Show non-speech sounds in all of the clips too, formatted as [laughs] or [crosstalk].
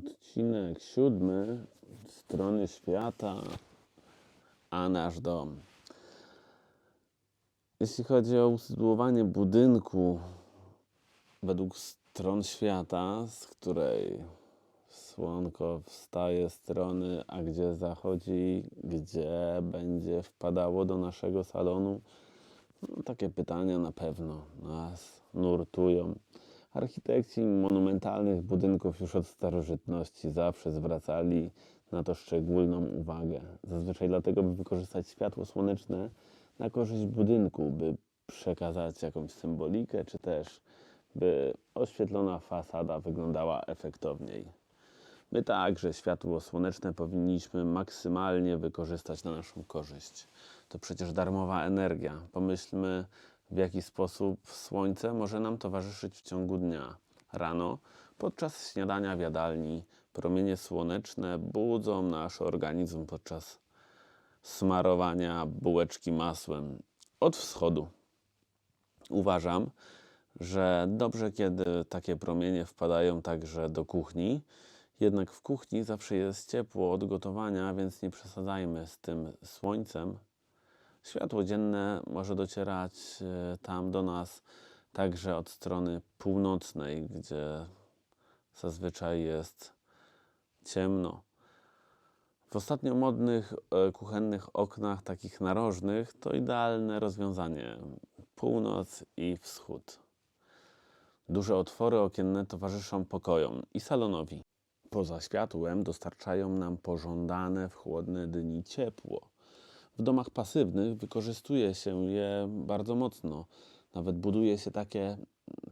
Odcinek siódmy strony świata, a nasz dom. Jeśli chodzi o usytuowanie budynku według stron świata, z której słonko wstaje strony, a gdzie zachodzi, gdzie będzie wpadało do naszego salonu, no, takie pytania na pewno nas nurtują. Architekci monumentalnych budynków już od starożytności zawsze zwracali na to szczególną uwagę. Zazwyczaj dlatego, by wykorzystać światło słoneczne na korzyść budynku, by przekazać jakąś symbolikę, czy też by oświetlona fasada wyglądała efektowniej. My także światło słoneczne powinniśmy maksymalnie wykorzystać na naszą korzyść. To przecież darmowa energia. Pomyślmy, w jaki sposób słońce może nam towarzyszyć w ciągu dnia. Rano, podczas śniadania w jadalni, promienie słoneczne budzą nasz organizm podczas smarowania bułeczki masłem od wschodu. Uważam, że dobrze, kiedy takie promienie wpadają także do kuchni. Jednak w kuchni zawsze jest ciepło od gotowania, więc nie przesadzajmy z tym słońcem. Światło dzienne może docierać e, tam do nas także od strony północnej, gdzie zazwyczaj jest ciemno. W ostatnio modnych e, kuchennych oknach, takich narożnych, to idealne rozwiązanie północ i wschód. Duże otwory okienne towarzyszą pokojom i salonowi. Poza światłem dostarczają nam pożądane w chłodne dni ciepło. W domach pasywnych wykorzystuje się je bardzo mocno. Nawet buduje się takie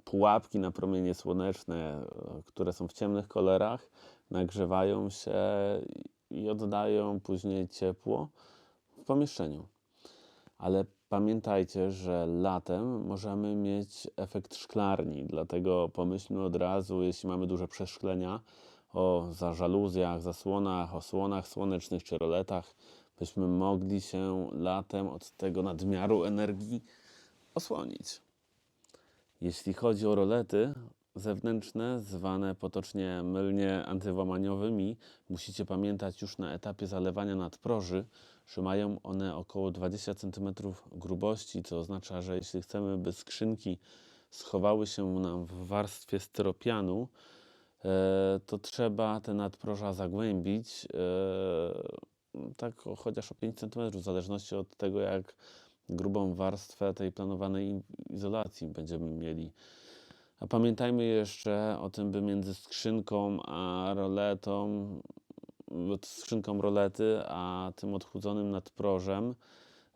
pułapki na promienie słoneczne, e, które są w ciemnych kolorach, nagrzewają się i oddają później ciepło w pomieszczeniu. Ale pamiętajcie, że latem możemy mieć efekt szklarni, dlatego pomyślmy od razu, jeśli mamy duże przeszklenia, o zażaluzjach, zasłonach, osłonach słonecznych czy roletach, byśmy mogli się latem od tego nadmiaru energii osłonić. Jeśli chodzi o rolety zewnętrzne, zwane potocznie mylnie antyłamaniowymi, musicie pamiętać już na etapie zalewania nadproży, że mają one około 20 cm grubości, co oznacza, że jeśli chcemy, by skrzynki schowały się nam w warstwie styropianu, e, to trzeba te nadproża zagłębić, e, tak o, chociaż o 5 cm, w zależności od tego, jak grubą warstwę tej planowanej izolacji będziemy mieli. A pamiętajmy jeszcze o tym, by między skrzynką a roletą, skrzynką rolety, a tym odchudzonym nadprożem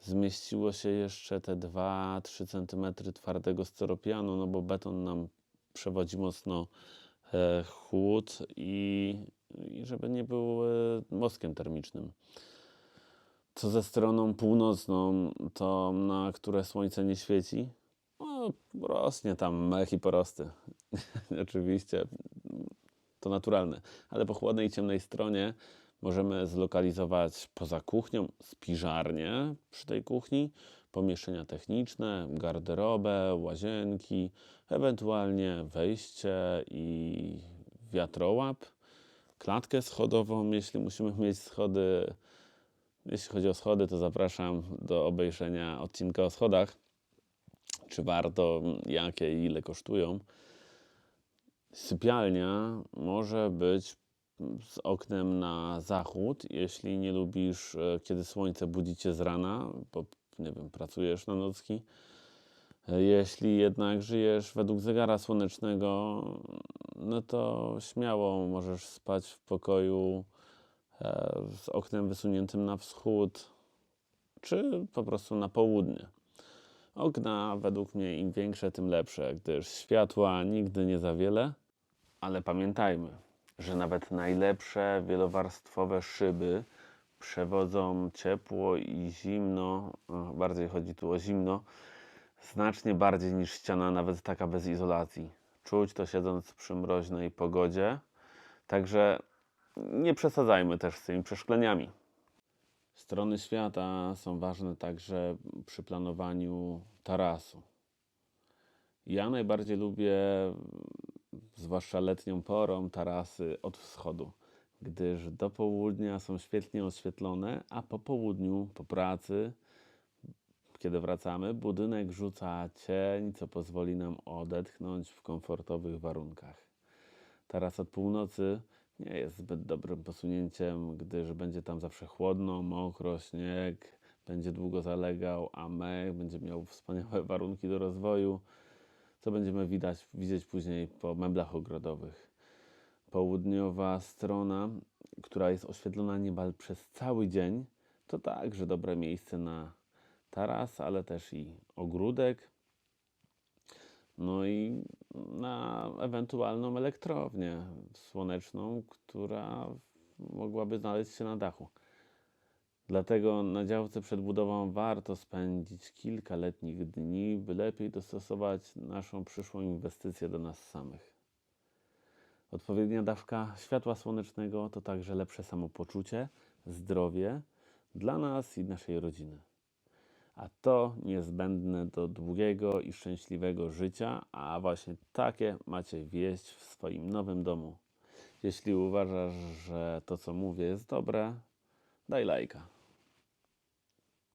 zmieściło się jeszcze te 2-3 cm twardego styropianu, no bo beton nam przewodzi mocno e, chłód i, i żeby nie był e, mostkiem termicznym. Co ze stroną północną, to na które słońce nie świeci, no, rośnie tam mech i porosty. [laughs] Oczywiście to naturalne, ale po chłodnej i ciemnej stronie możemy zlokalizować poza kuchnią spiżarnię przy tej kuchni, pomieszczenia techniczne, garderobę, łazienki, ewentualnie wejście i wiatrołap, klatkę schodową, jeśli musimy mieć schody. Jeśli chodzi o schody, to zapraszam do obejrzenia odcinka o schodach. Czy warto, jakie i ile kosztują. Sypialnia może być z oknem na zachód, jeśli nie lubisz, e, kiedy słońce budzi cię z rana, bo nie wiem, pracujesz na nocki. E, Jeśli jednak żyjesz według zegara słonecznego, no to śmiało możesz spać w pokoju e, z oknem wysuniętym na wschód, czy po prostu na południe. Okna według mnie im większe, tym lepsze, gdyż światła nigdy nie za wiele, ale pamiętajmy, że nawet najlepsze wielowarstwowe szyby przewodzą ciepło i zimno, bardziej chodzi tu o zimno, znacznie bardziej niż ściana, nawet taka bez izolacji. Czuć to siedząc przy mroźnej pogodzie, także nie przesadzajmy też z tymi przeszkleniami. Strony świata są ważne także przy planowaniu tarasu. Ja najbardziej lubię zwłaszcza letnią porą, tarasy od wschodu, gdyż do południa są świetnie oświetlone, a po południu, po pracy, kiedy wracamy, budynek rzuca cień, co pozwoli nam odetchnąć w komfortowych warunkach. Taras od północy nie jest zbyt dobrym posunięciem, gdyż będzie tam zawsze chłodno, mokro, śnieg, będzie długo zalegał, a mech będzie miał wspaniałe [laughs] warunki do rozwoju, co będziemy widać, widzieć później po meblach ogrodowych. Południowa strona, która jest oświetlona niemal przez cały dzień, to także dobre miejsce na taras, ale też i ogródek, no i na ewentualną elektrownię słoneczną, która mogłaby znaleźć się na dachu. Dlatego na działce przed budową warto spędzić kilka letnich dni, by lepiej dostosować naszą przyszłą inwestycję do nas samych. Odpowiednia dawka światła słonecznego to także lepsze samopoczucie, zdrowie dla nas i naszej rodziny. A to niezbędne do długiego i szczęśliwego życia, a właśnie takie macie wieść w swoim nowym domu. Jeśli uważasz, że to co mówię jest dobre, daj lajka.